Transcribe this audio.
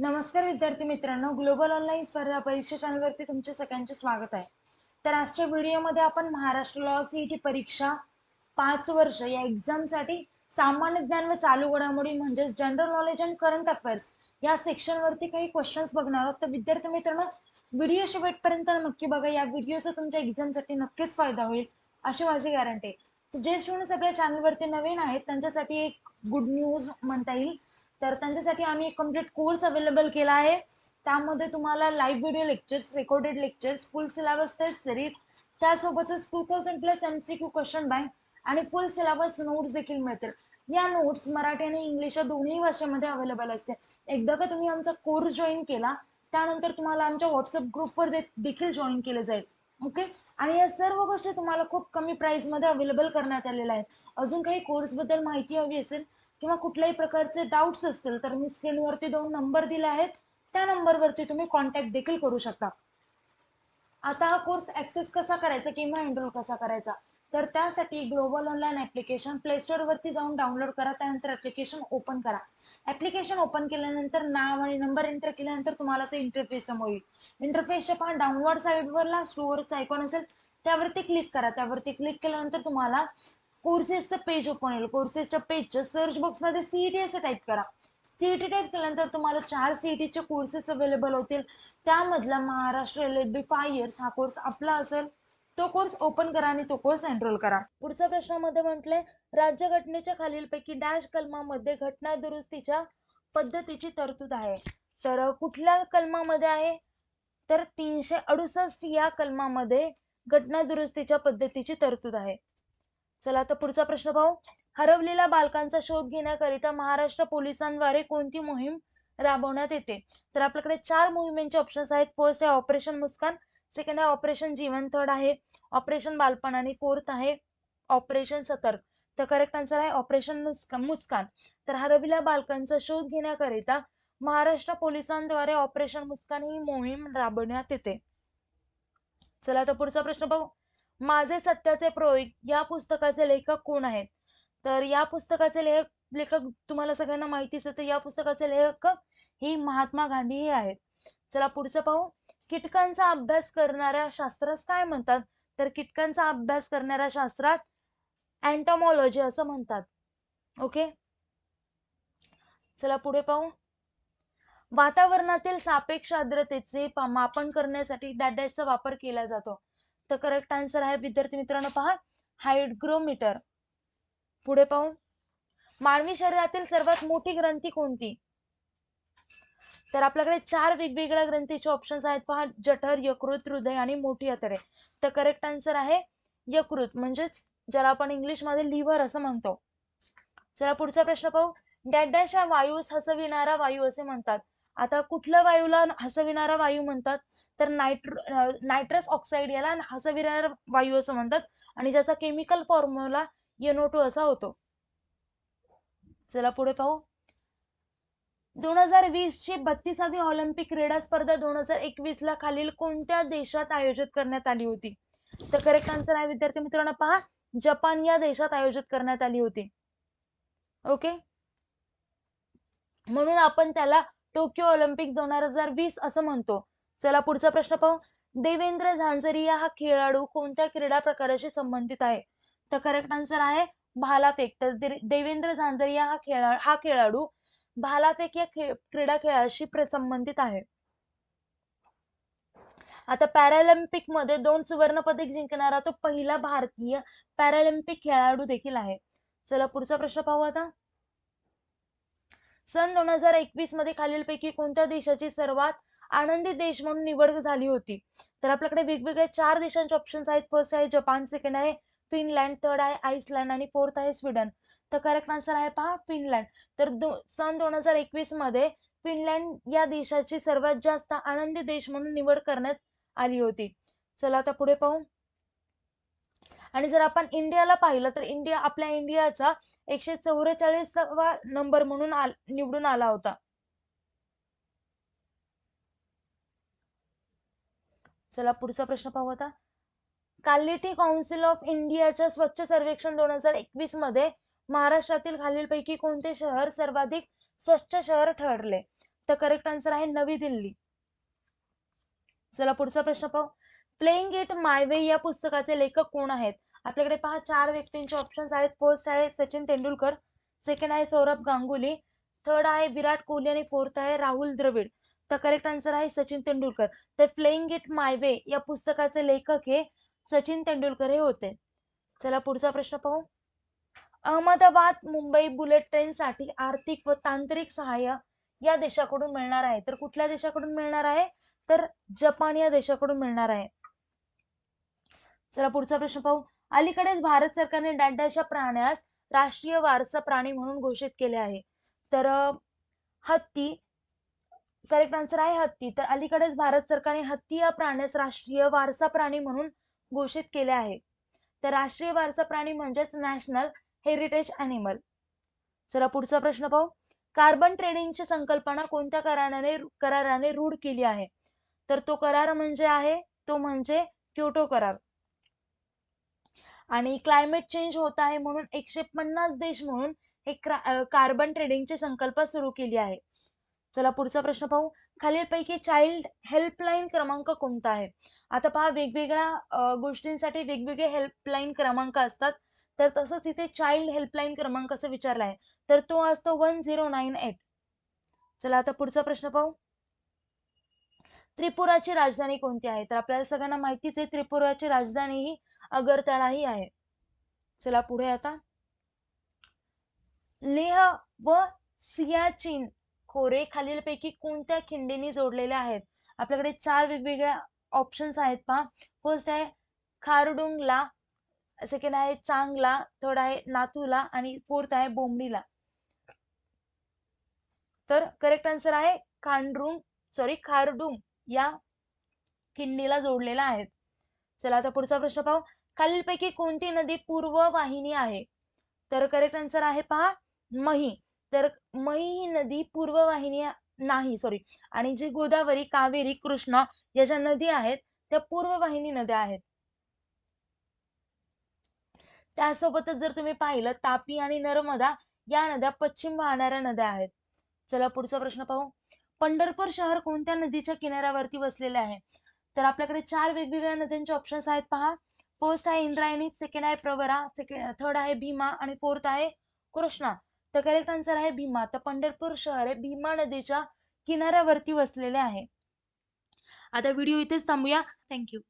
नमस्कार विद्यार्थी मित्रांनो ग्लोबल ऑनलाईन स्पर्धा परीक्षा चॅनलवरती तुमचे सगळ्यांचे स्वागत आहे. तर आजच्या व्हिडिओमध्ये आपण महाराष्ट्र लॉ सी टी परीक्षा पाच वर्ष या एक्झामसाठी सामान्य ज्ञान व चालू घडामोडी म्हणजेच general knowledge and current affairs या सेक्शनवरती काही क्वेश्चन्स बघणार आहोत. तर विद्यार्थी मित्रांनो व्हिडिओ शेवटपर्यंत नक्की बघा. या व्हिडिओचा तुमच्या एक्झामसाठी नक्कीच फायदा होईल अशी माझी गॅरंटी आहे. जे स्टुडंट्स आपल्या चॅनलवरती नवीन आहेत त्यांच्यासाठी एक गुड न्यूज म्हणता येईल. तर त्यांच्यासाठी आम्ही एक कंप्लीट कोर्स अवेलेबल केला आहे. त्यामध्ये तुम्हाला live video lectures recorded lectures full syllabus test series त्यासोबतच two thousand plus M C Q question bank आणि फुल सिलेबस नोट्स देखील मिळतील. या नोट्स मराठी आणि इंग्लिश या दोन्ही भाषेमध्ये अवेलेबल असते एकदा का तुम्ही आमचा कोर्स जॉईन केला त्यानंतर तुम्हाला आमच्या व्हॉट्सअप ग्रुपवर देखील जॉईन केलं जाईल. ओके आणि या सर्व गोष्टी तुम्हाला खूप कमी प्राईसमध्ये अवेलेबल करण्यात आलेल्या आहेत. अजून काही कोर्सबद्दल माहिती हवी असेल किंवा कुठल्याही प्रकारचे डाऊट्स असतील तर मी स्क्रीनवरती दोन नंबर दिले आहेत. त्या नंबरवरती तुम्ही कॉन्टॅक्ट देखील करू शकता. आता हा कोर्स ऍक्सेस कसा करायचा किंवा एनरोल कसा करायचा? तर त्यासाठी ग्लोबल ऑनलाईन ऍप्लिकेशन प्ले वरती जाऊन डाउनलोड करा. त्यानंतर ऍप्लिकेशन ओपन करा. ऍप्लिकेशन ओपन केल्यानंतर नाव आणि नंबर एंटर केल्यानंतर तुम्हाला इंटरफेस समोर येईल इंटरफेसच्या पहा डाउनलोड साईडवरला स्टोअरचा आयकॉन असेल त्यावरती क्लिक करा. त्यावरती क्लिक केल्यानंतर तुम्हाला कोर्सेसचं पेज ओपन होईल. कोर्सेसच्या पेजच्या सर्च बॉक्समध्ये सीईटी असं टाईप करा. सीईटी टाईप केल्यानंतर तुम्हाला चार सीईटीचे कोर्सेस अवेलेबल होतील. त्यामधला Maharashtra L B five years हा कोर्स आपला असेल तो कोर्स ओपन करा आणि तो कोर्स एनरोल करा. पुढच्या प्रश्नामध्ये म्हटलंय राज्यघटनेच्या खालीलपैकी डॅश कलमामध्ये घटना दुरुस्तीच्या पद्धतीची तरतूद आहे. तर कुठल्या कलमामध्ये आहे? तर तीनशे अडुसष्ट या कलमामध्ये घटना दुरुस्तीच्या पद्धतीची तरतूद आहे. चला तर पुढचा प्रश्न पाहू. हरवलेल्या बालकांचा शोध घेण्याकरिता महाराष्ट्र पोलिसांद्वारे कोणती मोहीम राबवण्यात येते? तर आपल्याकडे चार मोहिमेचे ऑप्शन्स आहेत. फर्स्ट आहे ऑपरेशन मुस्कान सेकंड आहे ऑपरेशन जीवन थर्ड आहे ऑपरेशन बालपण आणि फोर्थ आहे ऑपरेशन सतर्क तर करेक्ट आन्सर आहे ऑपरेशन मुस्कान तर हरविल्या बालकांचा शोध घेण्याकरिता महाराष्ट्र पोलिसांद्वारे ऑपरेशन मुस्कान ही मोहीम राबवण्यात येते. चला तर पुढचा प्रश्न पाहू. माझे सत्याचे प्रयोग या पुस्तकाचे लेखक कोण आहेत? तर या पुस्तकाचे लेखक लेखक तुम्हाला सगळ्यांना माहितीच आहे तर या पुस्तकाचे लेखक ही महात्मा गांधी हे आहेत. चला पुढचं पाहू. कीटकांचा अभ्यास करणाऱ्या शास्त्रास काय म्हणतात? तर कीटकांचा अभ्यास करणाऱ्या शास्त्रात अँटोमॉलॉजी असं म्हणतात. ओके चला पुढे पाहू. वातावरणातील सापेक्ष आर्द्रतेचे मापन करण्यासाठी डॅडॅसचा वापर केला जातो. तर करेक्ट आन्सर आहे विद्यार्थी मित्रांनो पहा. हायड्रोमीटर पुढे पाहू मानवी शरीरातील सर्वात मोठी ग्रंथी कोणती? तर आपल्याकडे चार वेगवेगळ्या ग्रंथीचे ऑप्शन्स आहेत पहा. जठर यकृत हृदय आणि मोठी आतडे तर करेक्ट आन्सर आहे यकृत. म्हणजेच ज्याला आपण इंग्लिशमध्ये लिव्हर असं म्हणतो. चला पुढचा प्रश्न पाहू. डॅडॅश या वायूस हसविणारा वायू असे म्हणतात. आता कुठल्या वायूला हसविणारा वायू म्हणतात? तर नायट्रो नायट्रस ऑक्साईड याला हसविणारा वायू असं म्हणतात. आणि ज्याचा केमिकल फॉर्म्युला एनओ टू असा होतो. चला पुढे पाहू. दोन हजार वीस ची बत्तीसावी ऑलिम्पिक क्रीडा स्पर्धा दोन हजार एकवीस ला खालील कोणत्या देशात आयोजित करण्यात आली होती? तर करेक्ट आन्सर आहे विद्यार्थी मित्रांनो पहा. जपान या देशात आयोजित करण्यात आली होती. ओके म्हणून आपण त्याला टोकियो ऑलिम्पिक दोन हजार वीस असं म्हणतो. चला पुढचा प्रश्न पाहू. देवेंद्र झांझरिया हा खेळाडू कोणत्या क्रीडा प्रकाराशी संबंधित आहे? तर करेक्ट आन्सर आहे भालाफेक तर देवेंद्र झांझरिया हा खेळा हा खेळाडू भालाफेक या क्रीडा खेळाशी संबंधित आहे. आता पॅरालिम्पिकमध्ये दोन सुवर्ण पदक जिंकणारा तो पहिला भारतीय पॅरालिम्पिक खेळाडू देखील आहे. चला पुढचा प्रश्न पाहू आता. सन दोन हजार एकवीसमध्ये खालीलपैकी कोणत्या देशाची सर्वात आनंदी देश म्हणून निवड झाली होती. तर आपल्याकडे वेगवेगळे चार देशांचे ऑप्शन्स आहेत. फर्स्ट आहे जपान सेकंड आहे फिनलँड थर्ड आहे आईसलँड आणि फोर्थ आहे स्वीडन तर करेक्ट आन्सर आहे पहा फिनलँड तर दो सन दोन हजार एकवीसमध्ये फिनलँड या देशाची सर्वात जास्त आनंदी देश म्हणून निवड करण्यात आली होती. चला आता पुढे पाहू. आणि जर आपण इंडियाला पाहिलं तर इंडिया आपल्या इंडियाचा एकशे चौवेचाळीसवा नंबर म्हणून निवडून आला होता. चला पुढचा प्रश्न पाहू आता. क्वालिटी काउन्सिल ऑफ इंडियाच्या स्वच्छ सर्वेक्षण दोन हजार एकवीसमध्ये महाराष्ट्रातील खालीलपैकी कोणते शहर सर्वाधिक स्वच्छ शहर ठरले? तर करेक्ट आन्सर आहे नवी दिल्ली. चला पुढचा प्रश्न पाहू. प्लेइंग इट माय वे या पुस्तकाचे लेखक कोण आहेत? आपल्याकडे पहा चार व्यक्तींचे ऑप्शन्स आहेत. फर्स्ट आहे सचिन तेंडुलकर. सेकंड आहे सौरभ गांगुली. थर्ड आहे विराट कोहली. आणि फोर्थ आहे राहुल द्रविड. तर करेक्ट आन्सर आहे सचिन तेंडुलकर. तर प्लेइंग इट माय वे या पुस्तकाचे लेखक हे सचिन तेंडुलकर हे होते. चला पुढचा प्रश्न पाहू. अहमदाबाद मुंबई बुलेट ट्रेनसाठी आर्थिक व तांत्रिक सहाय्य या देशाकडून मिळणार आहे. तर कुठल्या देशाकडून मिळणार आहे? तर जपान या देशाकडून मिळणार आहे. चला पुढचा प्रश्न पाहू. अलीकडेच भारत सरकारने डांड्याच्या प्राण्यास राष्ट्रीय वारसा प्राणी म्हणून घोषित केले आहे. तर हत्ती करेक्ट आन्सर आहे हत्ती. तर अलीकडेच भारत सरकारने हत्ती या प्राण्यास राष्ट्रीय वारसा प्राणी म्हणून घोषित केले आहे. तर राष्ट्रीय वारसा प्राणी म्हणजेच नॅशनल हेरिटेज अॅनिमल चला पुढचा प्रश्न पाहू. कार्बन ट्रेडिंगची संकल्पना कोणत्या कराराने कराराने रूढ केली आहे? तर तो करार म्हणजे आहे तो म्हणजे क्योटो करार. आणि क्लायमेट चेंज होत आहे म्हणून एकशे पन्नास देश म्हणून हे कार्बन ट्रेडिंगची संकल्प सुरू केली आहे. चला पुढचा प्रश्न पाहू. खालीलपैकी चाइल्ड हेल्पलाईन क्रमांक कोणता आहे? आता पहा वेगवेगळ्या गोष्टींसाठी वेगवेगळे हेल्पलाईन क्रमांक असतात. तर तसंच इथे चाइल्ड हेल्पलाईन क्रमांक असं विचारला आहे. तर तो असतो वन झिरो नाईन एट चला आता पुढचा प्रश्न पाहू. त्रिपुराची राजधानी कोणती आहे? तर आपल्याला सगळ्यांना माहितीच आहे त्रिपुराची राजधानी ही अगरतळा ही आहे. चला पुढे आता. लेह व सियाचीन खोरे खालीलपैकी कोणत्या खिंडीने जोडलेले आहेत? आपल्याकडे चार वेगवेगळ्या ऑप्शन्स आहेत पहा. फर्स्ट आहे खारडुंगला सेकंड आहे चांगला थर्ड आहे नाथूला आणि फोर्थ आहे बोंबडीला. तर करेक्ट आन्सर आहे खांडरुंग सॉरी खारडुंग या खिंडीला जोडलेला आहे. चला आता पुढचा प्रश्न पाहू. खालीलपैकी कोणती नदी पूर्व वाहिनी आहे? तर करेक्ट आन्सर आहे पहा मही. तर मही ही नदी पूर्व वाहिनी नाही सॉरी आणि जी गोदावरी कावेरी कृष्णा या ज्या नदी आहेत त्या पूर्व वाहिनी नद्या आहेत. त्यासोबतच जर तुम्ही पाहिलं तापी आणि नर्मदा या नद्या पश्चिम वाहणाऱ्या नद्या आहेत. चला पुढचा प्रश्न पाहू. पंढरपूर शहर कोणत्या नदीच्या किनाऱ्यावरती वसलेले आहे? तर आपल्याकडे चार वेगवेगळ्या नद्यांचे ऑप्शन्स आहेत पहा. फर्स्ट आहे इंद्रायणी सेकंड आहे प्रवरा सेकंड थर्ड आहे भीमा आणि फोर्थ आहे कृष्णा. तर करेक्ट आन्सर आहे भीमा. तर पंढरपूर शहर हे भीमा नदीच्या किनाऱ्यावरती वसलेले आहे. आता व्हिडिओ इथेच थांबूया. थँक्यू